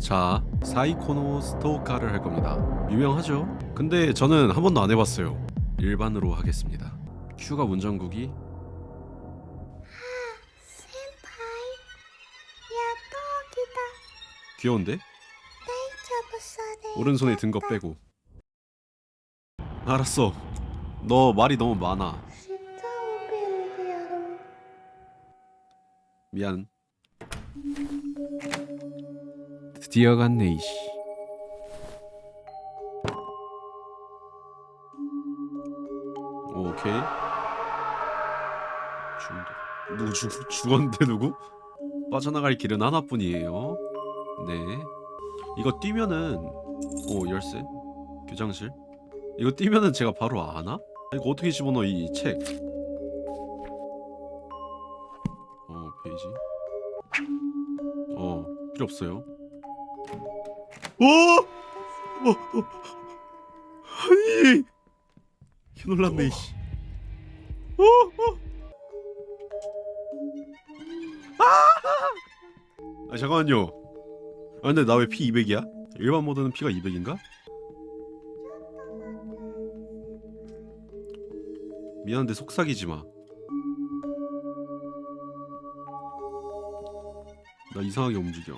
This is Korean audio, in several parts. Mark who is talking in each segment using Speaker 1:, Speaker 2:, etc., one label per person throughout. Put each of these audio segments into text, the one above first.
Speaker 1: 자, 사이코노 스토카를 할 겁니다. 유명하죠? 근데 저는 한 번도 안 해봤어요. 일반으로 하겠습니다. 큐가 문정국이
Speaker 2: 센파이 야떡이다
Speaker 1: 귀여운데? 오른손에 든 거 빼고. 알았어. 너 말이 너무 많아.
Speaker 2: 진짜
Speaker 1: 미안. 드디어 갔네 이씨. 오케이. 죽 누구 죽 죽었는데 누구? 빠져나갈 길은 하나뿐이에요. 네. 이거 뛰면은 오 열쇠 교장실. 이거 뛰면은 제가 바로 아나? 이거 어떻게 집어넣어 이 책? 어 페이지. 어 필요 없어요. 오! 어, 어. 아니 개 놀랐네. 어, 어. 아! 아 잠깐만요. 아 근데 나 왜 피 200이야? 일반 모드는 피가 200인가? 미안한데 속삭이지 마. 나 이상하게 움직여.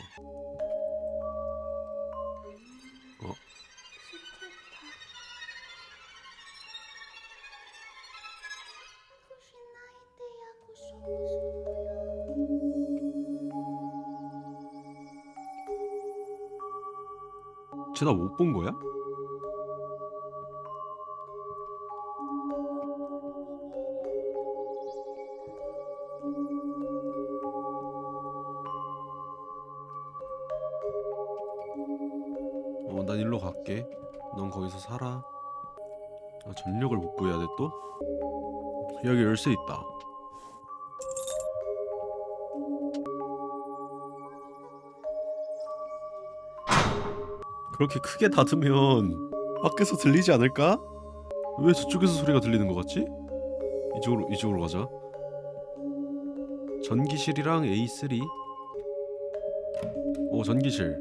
Speaker 1: 쟤나 못 본 거야? 어, 난 일로 갈게. 넌 거기서 살아. 아, 전력을 못 구해야 돼 또? 여기 열쇠 있다. 그렇게 크게 닫으면 밖에서 들리지 않을까? 왜 저쪽에서 소리가 들리는 것 같지? 이쪽으로 이쪽으로 가자. 전기실이랑 A3. 오 전기실.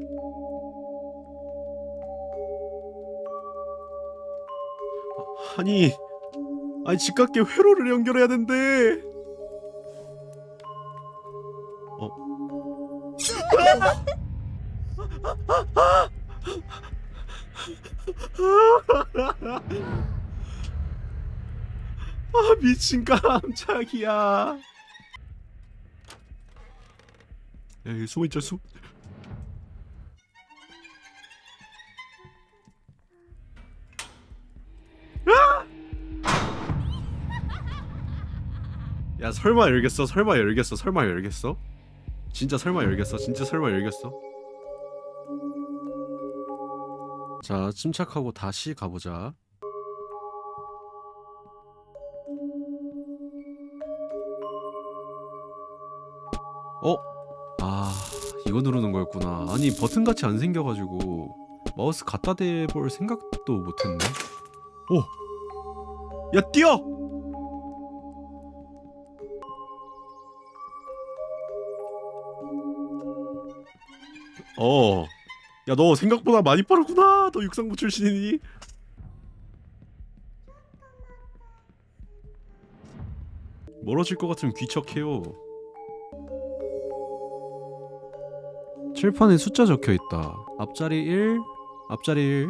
Speaker 1: 아, 아니 아니 집값게 회로를 연결해야 된대. 어. 아 미친 깜짝이야. 에이 숨어 있자 숨. 야 설마 열겠어? 설마 열겠어? 설마 열겠어? 진짜 설마 열겠어? 진짜 설마 열겠어 자 침착하고 다시 가보자 어? 아 이거 누르는 거였구나 아니 버튼같이 안 생겨가지고 마우스 갖다 대볼 생각도 못했네 오! 야 뛰어! 어. 야, 너 생각보다 많이 빠르구나. 너 육상부 출신이니? 멀어질 것 같으면 귀척해요. 칠판에 숫자 적혀 있다. 앞자리 1, 앞자리 1.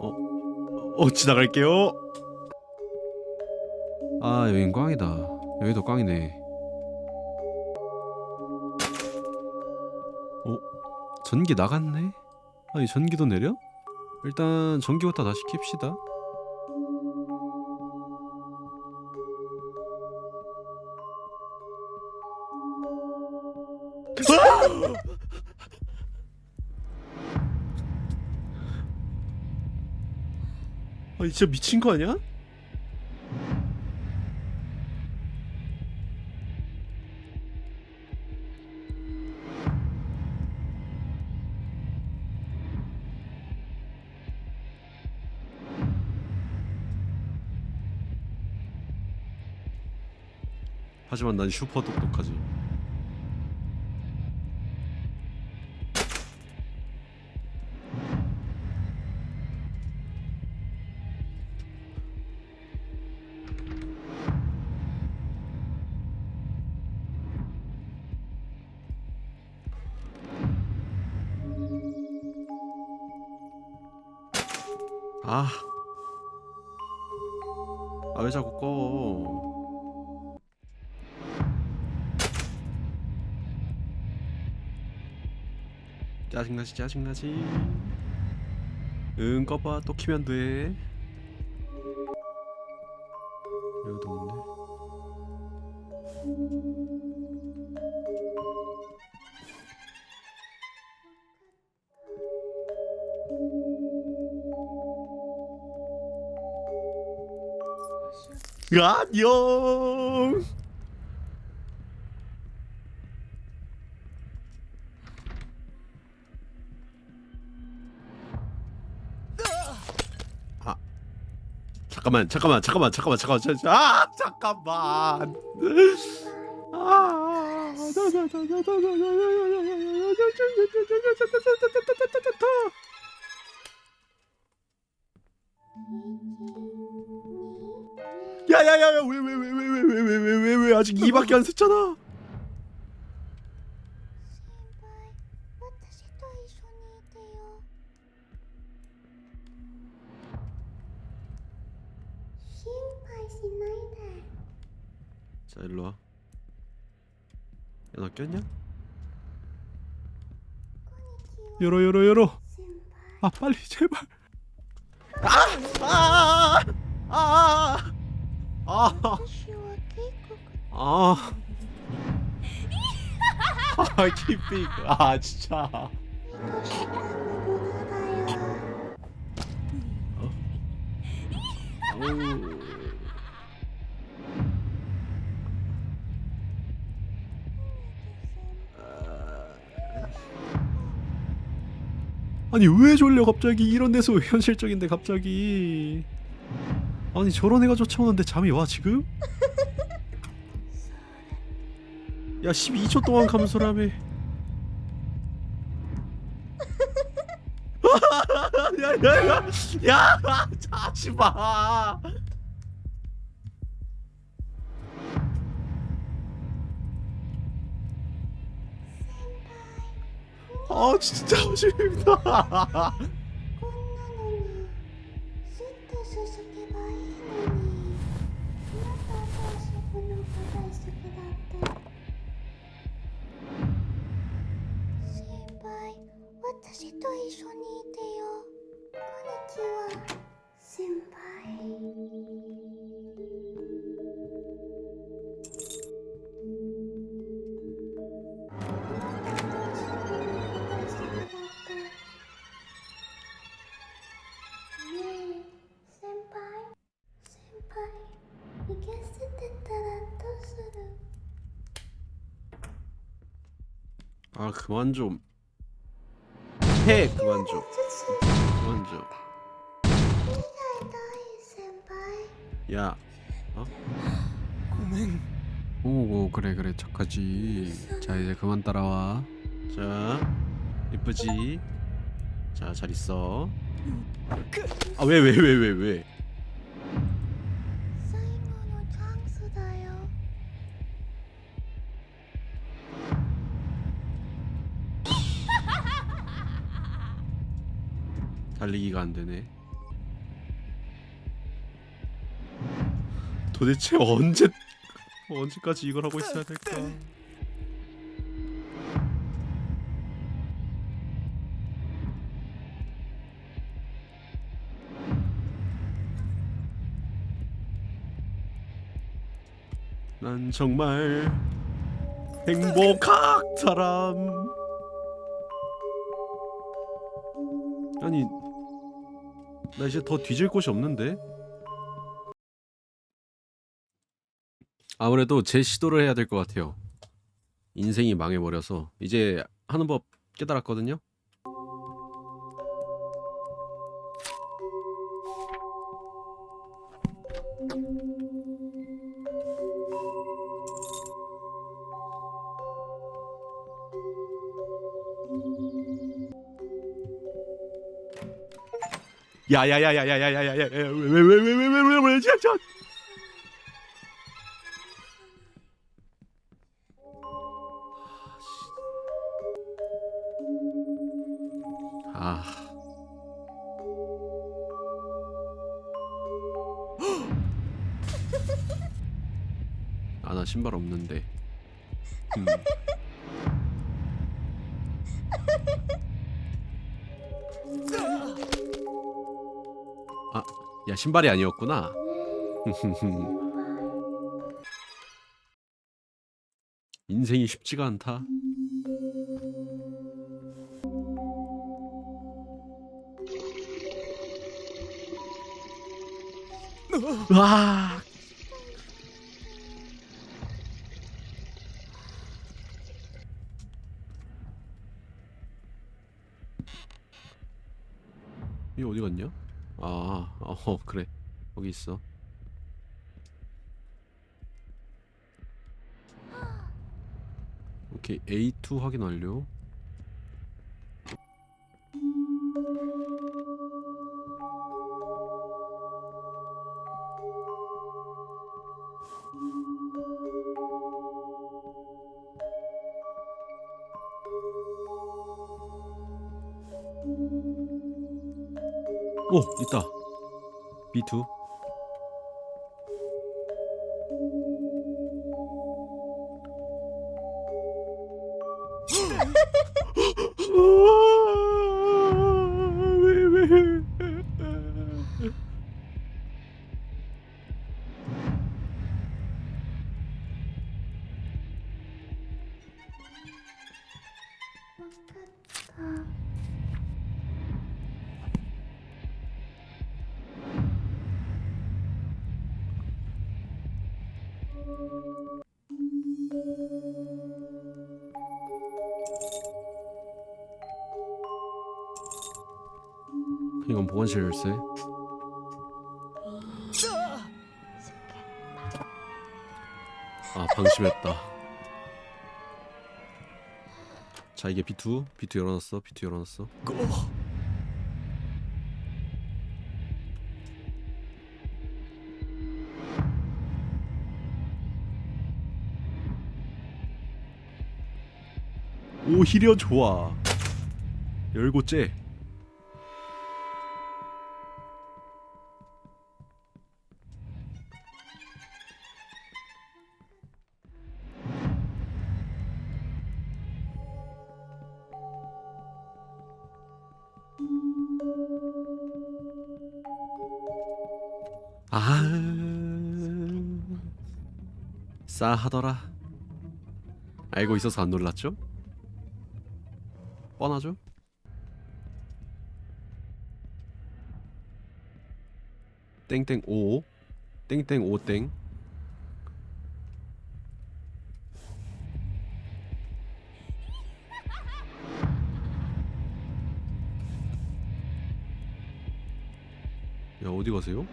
Speaker 1: 어, 어, 지나갈게요. 아, 여긴 꽝이다. 여기도 꽝이네. 전기 나갔네? 아니 전기도 내려? 일단 전기부터 다시 켭시다 아니 진짜 미친 거 아니야? 하지만 난 슈퍼 똑똑하지. 짜증나지 짜증나지. 응 꺼봐 또 키면 돼. 여기도 없네. 안녕. 잠깐만 잠깐만 잠깐만 잠깐만 잠깐만 잠깐만 아 잠깐만 야야야야 왜 왜 왜 왜 왜 왜 왜 왜왜왜 아직 2밖에 안 샜잖아 자 일로와. 야너 꼈냐? 열어 열어 열어. 아 빨리 제발. 아아아아아아아아 아, 아, 아, 아 진짜.
Speaker 2: 어?
Speaker 1: 오. 아니 왜 졸려 갑자기 이런 데서 현실적인데 갑자기 아니 저런 애가 쫓아오는데 잠이 와 지금? 야 12초 동안 감소라며 야야야 야,
Speaker 2: 야, 야, 야, 야, 야, 야, 야, 야, 야, だって先輩 私と一緒にいてよ。こんにちは。先輩。
Speaker 1: 아 그만 좀. 해 그만 좀. 그만 좀. 야. 어?
Speaker 3: 고맹.
Speaker 1: 오고 그래 그래 착하지. 자 이제 그만 따라와. 자 이쁘지. 자 잘 있어. 아 왜 왜 왜 왜 왜,
Speaker 2: 왜, 왜.
Speaker 1: 달리기가 안 되네. 도대체 언제 언제까지 이걸 하고 있어야 될까? 난 정말 행복한 사람. 아니 나 이제 더 뒤질 곳이 없는데. 아무래도 제 시도를 해야 될 것 같아요. 인생이 망해버려서. 이제 하는 법 깨달았거든요 야야야야야야야야야 왜 왜 왜 왜 왜왜 잠깐 아 아 나 신발 없는데 음. 신발이 아니었구나. 인생이 쉽지가 않다. 와. 이 어디 갔냐? 아, 어 그래. 거기 있어. 오케이 A2 확인 완료. 오 있다. B2. 보관실 열쇠. 아 방심했다. 자 이게 B2, B2 열어놨어, B2 열어놨어. 오히려 좋아. 열고 째. 아 싸하더라 알고 있어서 안 놀랐죠? 뻔하죠? 땡땡 오 땡땡 오땡 야 어디 가세요?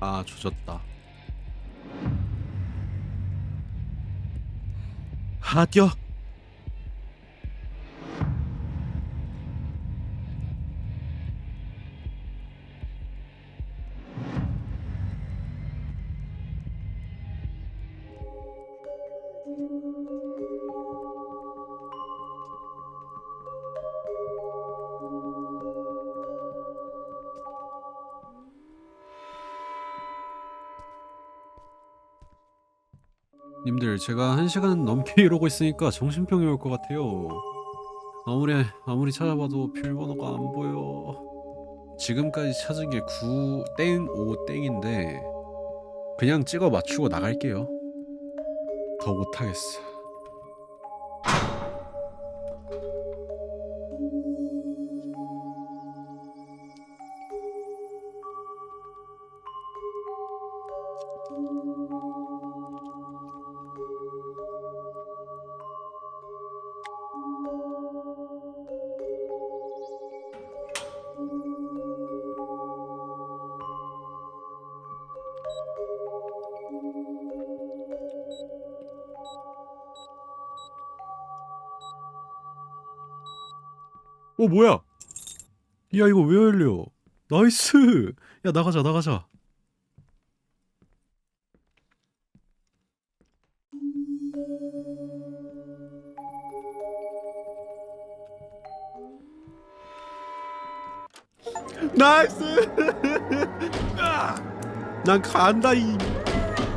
Speaker 1: 아 조졌다. 하 뛰어. 님들 제가 한 시간 넘게 이러고 있으니까 정신병이 올 것 같아요. 아무리 아무리 찾아봐도 비밀번호가 안 보여. 지금까지 찾은 게 9, 땡, 5, 땡인데 그냥 찍어 맞추고 나갈게요. 더 못하겠어. 어 뭐야? 야 이거 왜 열려? 나이스. 야 나가자 나가자. 난 간다 이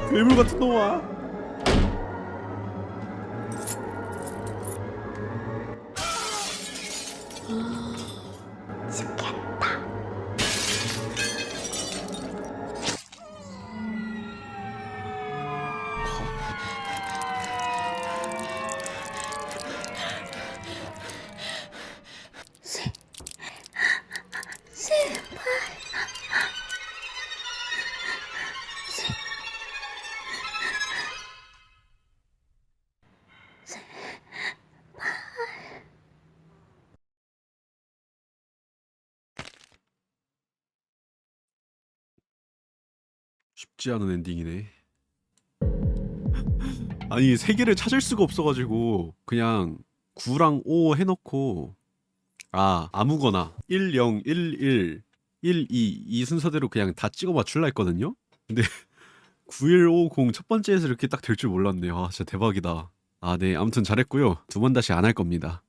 Speaker 1: 괴물 같은 놈아. 쉽지 않은 엔딩이네. 아니 세 개를 찾을 수가 없어가지고 그냥 9랑 5 해놓고 아 아무거나 1, 0, 1, 1, 1, 2 이 순서대로 그냥 다 찍어 맞출라 했거든요. 근데 9150 첫 번째에서 이렇게 딱 될 줄 몰랐네요. 아 진짜 대박이다. 아 네 아무튼 잘했고요. 두 번 다시 안 할 겁니다.